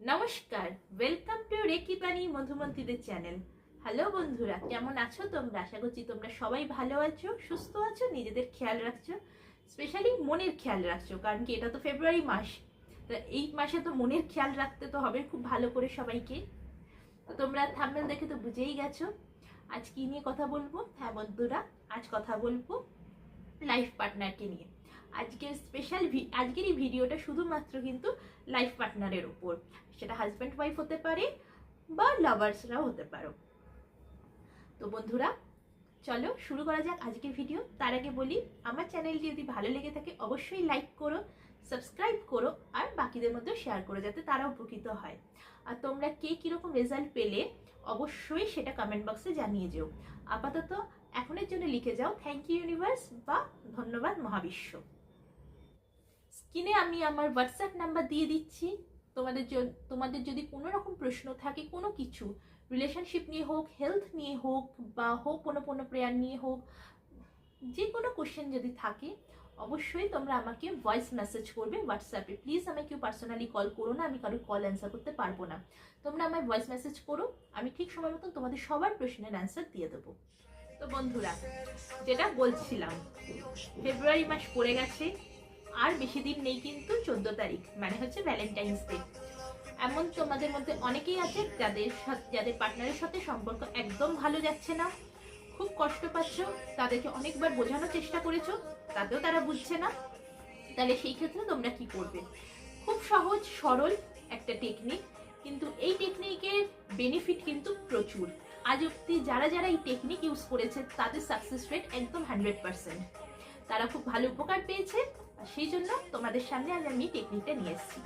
নমস্কার welcome to reiki পানি মধুমন্ত্রীদের channel hello বন্ধুরা, কেমন আছো তোমরা? আশা করছি তোমরা সবাই ভালো আছো, সুস্থ আছো, নিজেদের খেয়াল রাখছো স্পেশালি মনের খেয়াল রাখছো, কারণ কি এটা তো ফেব্রুয়ারি মাস। তো এই মাসে তো মনের খেয়াল রাখতে তো হবে খুব ভালো করে সবাইকে। তো তোমরা থাম্বেল দেখে তো বুঝেই গেছো। আজ কি নিয়ে কথা বলব? হ্যাঁ বন্ধুরা, আজ কথা বলব লাইফ পার্টনারকে নিয়ে। আজকের স্পেশাল আজকের এই ভিডিওটা শুধুমাত্র কিন্তু লাইফ পার্টনারের উপর। সেটা হাজব্যান্ড ওয়াইফ হতে পারে বা লাভার্সরাও হতে পারো। তো বন্ধুরা, চলো শুরু করা যাক আজকের ভিডিও তার আগে বলি, আমার চ্যানেলটি যদি ভালো লেগে থাকে, অবশ্যই লাইক করো সাবস্ক্রাইব করো আর বাকিদের মধ্যে শেয়ার করো, যাতে তারা উপকৃত হয়। আর তোমরা কে কীরকম রেজাল্ট পেলে, অবশ্যই সেটা কমেন্ট বক্সে জানিয়ে যেও। আপাতত এখনের জন্য লিখে যাও থ্যাংক ইউ ইউনিভার্স বা ধন্যবাদ, মহাবিশ্ব স্ক্রিনে আমি আমার হোয়াটসঅ্যাপ নাম্বার দিয়ে দিচ্ছি। তোমাদের তোমাদের যদি কোনো রকম প্রশ্ন থাকে, কোনো কিছু রিলেশনশিপ নিয়ে হোক হেলথ নিয়ে হোক, বা হোক কোনো কোনো প্রেয়ার নিয়ে হোক, যে কোনো কোশ্চেন যদি থাকে, অবশ্যই তোমরা আমাকে ভয়েস মেসেজ করবে হোয়াটসঅ্যাপে প্লিজ আমাকে কেউ পার্সোনালি কল করো না, আমি কারোর কল অ্যান্সার করতে পারব না। তোমরা আমায় ভয়েস মেসেজ করো, আমি ঠিক সময় মতন তোমাদের সবার প্রশ্নের অ্যান্সার দিয়ে দেবো। তো বন্ধুরা, যেটা বলছিলাম, ফেব্রুয়ারি মাস পড়ে গেছে আর বেশি দিন নেই কিন্তু চোদ্দ তারিখ মানে হচ্ছে ভ্যালেন্টাইন্স ডে এমন তোমাদের মধ্যে অনেকেই আছে যাদের যাদের পার্টনারের সাথে সম্পর্ক একদম ভালো যাচ্ছে না, খুব কষ্ট পাচ্ছ, তাদেরকে অনেকবার বোঝানোর চেষ্টা করেছ, তাতেও তারা বুঝছে না। তাহলে সেই ক্ষেত্রে তোমরা কি করবে? খুব সহজ, সরল একটা টেকনিক কিন্তু এই টেকনিকের বেনিফিট কিন্তু প্রচুর। আজ অব্দি যারা যারা এই টেকনিক ইউজ করেছে, তাদের সাকসেস রেট একদম হান্ড্রেড পার্সেন্ট তারা খুব ভালো উপকার পেয়েছে। আর সেই জন্য তোমাদের সামনে আজ আমি টেকনিকটা নিয়ে এসেছি।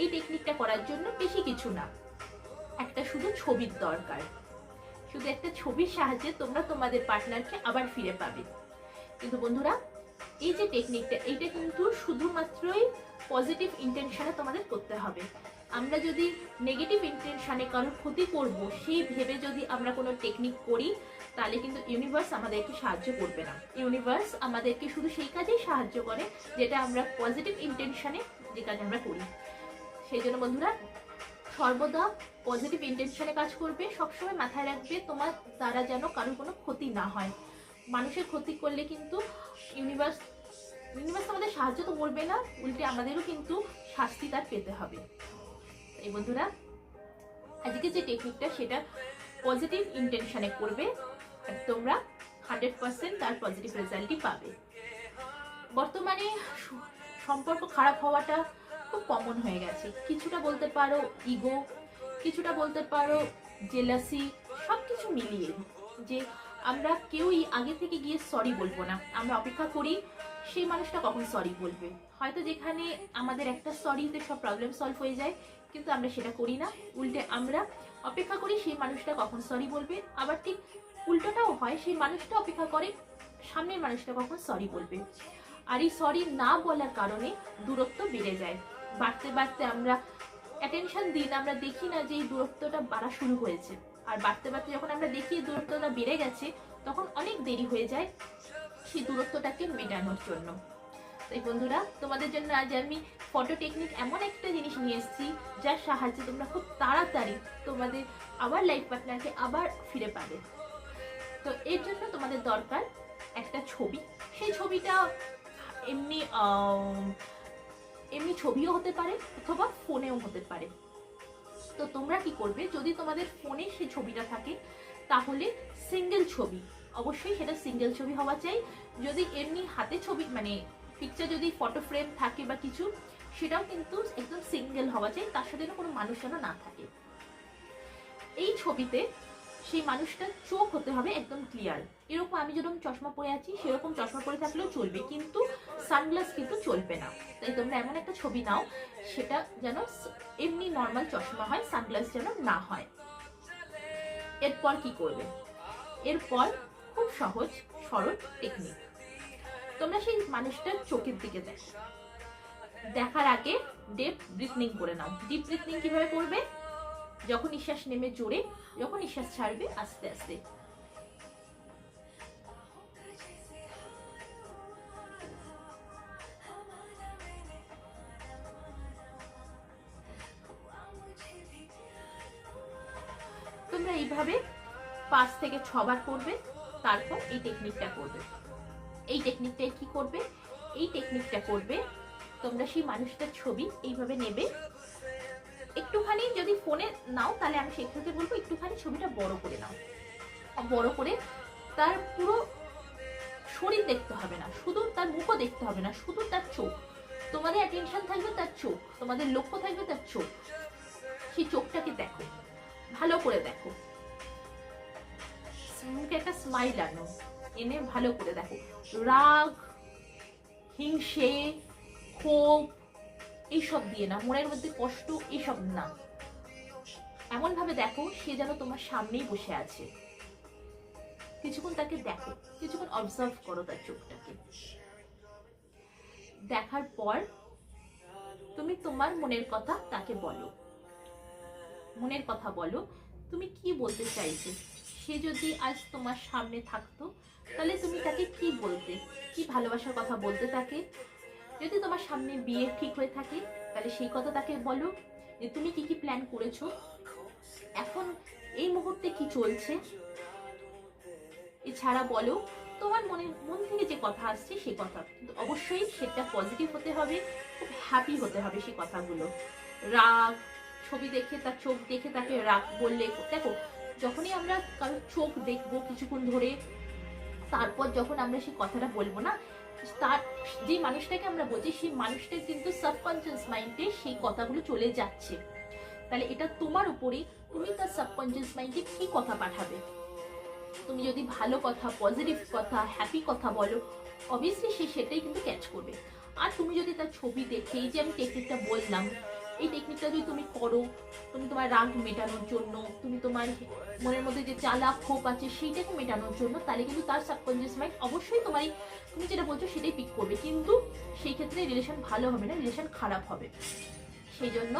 এই টেকনিকটা করার জন্য বেশি কিছু না, একটা শুধু ছবির দরকার। শুধু একটা ছবির সাহায্যে তোমরা তোমাদের পার্টনারকে আবার ফিরে পাবে। কিন্তু বন্ধুরা, এই যে টেকনিকটা এইটা কিন্তু শুধুমাত্রই পজিটিভ ইন্টেনশনে তোমাদের করতে হবে। আমরা যদি নেগেটিভ ইন্টেনশনে কারোর ক্ষতি করব, সেই ভেবে যদি আমরা কোনো টেকনিক করি, তাহলে কিন্তু ইউনিভার্স আমাদেরকে সাহায্য করবে না। ইউনিভার্স আমাদেরকে শুধু সেই কাজেই সাহায্য করে, যেটা আমরা পজিটিভ ইন্টেনশনে যে কাজ আমরা করি। সেই জন্য বন্ধুরা, সর্বদা পজিটিভ ইন্টেনশনে কাজ করবে, সবসময় মাথায় রাখবে তোমার দ্বারা যেন কারোর কোনো ক্ষতি না হয়। মানুষের ক্ষতি করলে কিন্তু ইউনিভার্স ইউনিভার্স আমাদের সাহায্য তো করবে না, উল্টে আমাদেরও কিন্তু শাস্তি তার পেতে হবে। এই বন্ধুরা আজকে যে টেকনিকটা সেটা পজিটিভ ইন্টেনশনে করবে আর তোমরা হান্ড্রেড পার্সেন্ট তার পজিটিভ রেজাল্টই পাবে। বর্তমানে সম্পর্ক খারাপ হওয়াটা খুব কমন হয়ে গেছে। কিছুটা বলতে পারো ইগো কিছুটা বলতে পারো জেলাসি সব কিছু মিলিয়ে যে আমরা কেউই আগে থেকে গিয়ে সরি বলব না। আমরা অপেক্ষা করি সেই মানুষটা কখন সরি বলবে। হয়তো যেখানে আমাদের একটা সরিতে সব প্রবলেম সলভ হয়ে যায় কিন্তু আমরা সেটা করি না। উল্টে আমরা অপেক্ষা করি সেই মানুষটা কখন সরি বলবে। আবার ঠিক উল্টোটাও হয়, সেই মানুষটা অপেক্ষা করে, সামনের মানুষটা কখন সরি বলবে। আর এই সরি না বলার কারণে দূরত্ব বেড়ে যায়। বাড়তে বাড়তে আমরা অ্যাটেনশন দিই না, আমরা দেখি না যে এই দূরত্বটা বাড়া শুরু হয়েছে আর বাড়তে বাড়তে যখন আমরা দেখি দূরত্বটা বেড়ে গেছে, তখন অনেক দেরি হয়ে যায় সেই দূরত্বটাকে মেটানোর জন্য। তাই বন্ধুরা, তোমাদের জন্য আজ আমি ফটো টেকনিক এমন একটা জিনিস নিয়ে এসেছি, যার সাহায্যে তোমরা খুব তাড়াতাড়ি তোমাদের আবার লাইফ পার্টনারকে আবার ফিরে পাবে। তো এর জন্য তোমাদের দরকার একটা ছবি। সেই ছবিটা এমনি এমনি ছবিও হতে পারে অথবা ফোনেও হতে পারে। তো তোমরা কি করবে, যদি তোমাদের ফোনে সেই ছবিটা থাকে, তাহলে সিঙ্গেল ছবি। অবশ্যই সেটা সিঙ্গেল ছবি হওয়া চাই। যদি এমনি হাতে ছবি মানে পিকচার যদি ফটো ফ্রেম থাকে বা কিছু, সেটাও কিন্তু একদম সিঙ্গেল হওয়া চাই তার সাথে কোনো মানুষ যেন না থাকে। এই ছবিতে সেই মানুষটার চোখ হতে হবে একদম ক্লিয়ার এরকম আমি যেরকম চশমা পরে আছি, সেরকম চশমা পরে থাকলেও চলবে, কিন্তু সানগ্লাস কিন্তু চলবে না। তাই তোমরা এমন একটা ছবি নাও, সেটা যেন এমনি নর্মাল চশমা হয় সানগ্লাস যেন না হয়। এরপর কি করবে? এরপর খুব সহজ, সরল টেকনিক তোমরা সেই মানুষটার চোখের দিকে দেখো। দেখার আগে ডেপ ব্রিথনিং করে নাও। ডিপ ব্রিথনিং কীভাবে করবে? যখন নিঃশ্বাস নেমে জোরে, যখন নিঃশ্বাস ছাড়বে, আস্তে আস্তে। তোমরা এইভাবে পাঁচ থেকে ছবার করবে, তারপর এই টেকনিকটা করবে। এই টেকনিকটায় কি করবে? এই টেকনিকটা করবে। তোমরা সেই মানুষটার ছবি এইভাবে নেবে। একটুখানি যদি ফোনে নাও, তাহলে আমি সেক্ষেত্রে বলব, একটুখানি ছবিটা বড় করে নাও। বড় করে তার পুরো শরীর দেখতে হবে না, শুধু তার মুখও দেখতে হবে না, শুধু তার চোখ। তোমাদের অ্যাটেনশন থাকবে তার চোখ, তোমাদের লক্ষ্য থাকবে তার চোখ। সেই চোখটাকে দেখো, ভালো করে দেখো। মুখে একটা স্মাইল আনো। এনে ভালো করে দেখো। রাগ, হিংসে, ক্ষোভ এইসব দিয়ে না, মনের মধ্যে কষ্ট এইসব না। এমন ভাবে দেখো, সে যেন তোমার সামনেই বসে আছে। কিছুক্ষণ তাকে দেখো, কিছুক্ষণ অবজার্ভ করো তার চোখটাকে। দেখার পর তুমি তোমার মনের কথা তাকে বলো। মনের কথা বলো, তুমি কি বলতে চাইছো? সে যদি আজ তোমার সামনে থাকতো তাহলে তুমি তাকে কি বলতে? কি ভালোবাসার কথা বলতে তাকে? যদি তোমার সামনে বিয়ে ঠিক হয়ে থাকে, তাহলে সেই কথা তাকে বলো যে, তুমি কি কি প্ল্যান করেছ? এখন এই মুহূর্তে কি চলছে? এছাড়া বলো, তোমার মনে মন থেকে যে কথা আসছে সেই কথা, কিন্তু অবশ্যই সেটা পজিটিভ হতে হবে, খুব হ্যাপি হতে হবে সেই কথাগুলো। রাগ, ছবি দেখে তার চোখ দেখে তাকে রাগ বললে, দেখো, যখনই আমরা কারোর চোখ দেখব কিছুক্ষণ ধরে তারপর যখন আমরা সেই কথাটা বলব না, তার, যে মানুষটাকে আমরা বলছি, সেই মানুষটার কিন্তু সাবকনসিয়াস মাইন্ডে সেই কথাগুলো চলে যাচ্ছে। তাহলে এটা তোমার উপরেই, তুমি তার সাবকনসিয়াস মাইন্ডে কি কথা পাঠাবে? তুমি যদি ভালো কথা পজিটিভ কথা হ্যাপি কথা বলো অবভিয়াসলি সে সেটাই কিন্তু ক্যাচ করবে। আর তুমি যদি তার ছবি দেখে, এই যে আমি টেকনিকটা বললাম এই টেকনিকটা যদি তুমি করো, তুমি তোমার রাগ মেটানোর জন্য, তুমি তোমার মনের মধ্যে যে চালা ক্ষোভ আছে সেইটাকে মেটানোর জন্য, তাহলে কিন্তু তার সাবকনসিয়াস মাইন্ড অবশ্যই তোমার তুমি যেটা বলছো সেটাই পিক করবে। কিন্তু সেই ক্ষেত্রে রিলেশন ভালো হবে না রিলেশন খারাপ হবে। সেই জন্য,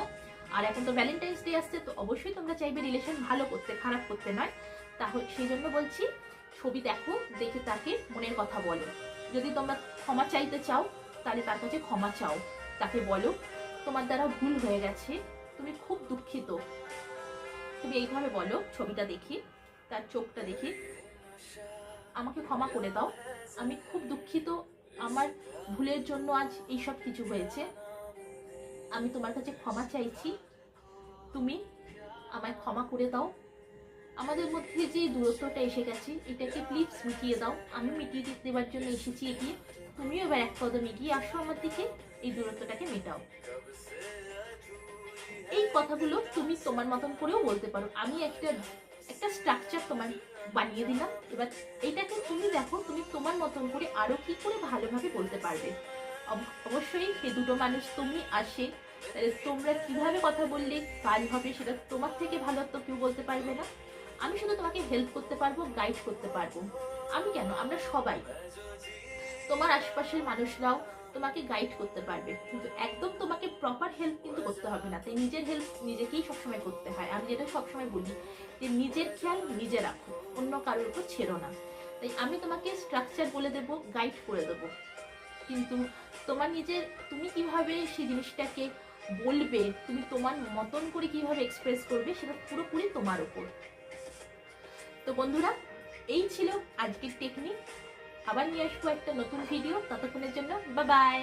আর এখন তো ভ্যালেন্টাইন্স ডে আসছে, তো অবশ্যই তোমরা চাইবে রিলেশন ভালো করতে, খারাপ করতে নয়। তাহলে সেই জন্য বলছি, ছবি দেখো, দেখে তাকে মনের কথা বলো। যদি তোমরা ক্ষমা চাইতে চাও, তাহলে তার কাছে ক্ষমা চাও। তাকে বলো তোমার দ্বারা ভুল হয়ে গেছে, তুমি খুব দুঃখিত। তুমি এইভাবে বলো, ছবিটা দেখি, তার চোখটা দেখি। আমাকে ক্ষমা করে দাও, আমি খুব দুঃখিত, আমার ভুলের জন্য আজ এইসব কিছু হয়েছে। আমি তোমার কাছে ক্ষমা চাইছি, তুমি আমায় ক্ষমা করে দাও। আমাদের মধ্যে যে দূরত্বটা এসে গেছে, এটাকে প্লিজ মিটিয়ে দাও। আমি মিটিয়ে দেওয়ার জন্য এসেছি এগিয়ে। তুমিও এবার এক কদম এগিয়ে আসো আমার দিকে, এই দূরত্বটাকে মেটাও। এই কথাগুলো তুমি তোমার মতন করেও বলতে পারো। আমি একটা একটা স্ট্রাকচার তোমার বানিয়ে দিলাম। এবার এইটাকে তুমি দেখো, তুমি তোমার মতন করে আরও কি করে ভালোভাবে বলতে পারবে। অব- অবশ্যই সে দুটো মানুষ তুমি আসে তাহলে তোমরা কীভাবে কথা বললে, কাজ হবে সেটা তোমার থেকে ভালো তো কেউ বলতে পারবে না। আমি শুধু তোমাকে হেল্প করতে পারব গাইড করতে পারব। আমি কেন? আমরা সবাই। তোমার আশপাশের মানুষরাও তোমাকে গাইড করতে পারবে। কিন্তু একদম তোমাকে প্রপার হেল্প কিন্তু করতে হবে না। তাই নিজের হেল্প নিজেকেই সবসময় করতে হয়। আমি যেটা সবসময় বলি যে, নিজের খেয়াল নিজে রাখো। অন্য কারোর উপর ছেড়ো না। তাই আমি তোমাকে স্ট্রাকচার বলে দেবো গাইড করে দেবো। কিন্তু তোমার নিজের, তুমি কীভাবে সেই জিনিসটাকে বলবে, তুমি তোমার মতন করে কীভাবে এক্সপ্রেস করবে, সেটা পুরোপুরি তোমার উপর। তো বন্ধুরা, এই ছিল আজকের টেকনিক আবার নিয়ে আসব একটা নতুন ভিডিও ততক্ষণের জন্য বা বাই